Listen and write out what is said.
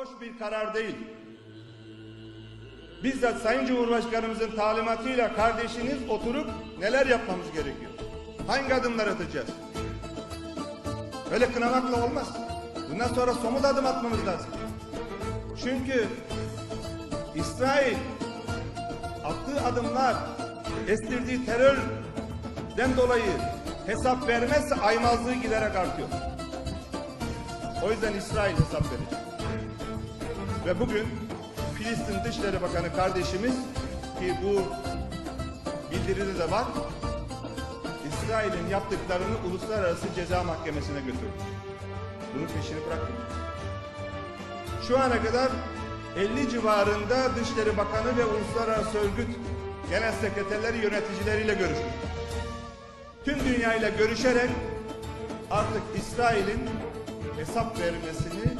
boş bir karar değil. Bizzat Sayın Cumhurbaşkanımızın talimatıyla kardeşiniz oturup neler yapmamız gerekiyor? Hangi adımlar atacağız? Öyle kınamakla olmaz. Bundan sonra somut adım atmamız lazım. Çünkü İsrail attığı adımlar estirdiği terörden dolayı hesap vermezse aymazlığı giderek artıyor. O yüzden İsrail hesap verecek. Ve bugün Filistin Dışişleri Bakanı kardeşimiz ki bu bildiride de var. İsrail'in yaptıklarını Uluslararası Ceza Mahkemesi'ne götürdü. Bunun peşini bırakın. Şu ana kadar 50 civarında Dışişleri Bakanı ve Uluslararası Örgüt Genel Sekreterleri yöneticileriyle görüştü. Tüm dünyayla görüşerek artık İsrail'in hesap vermesini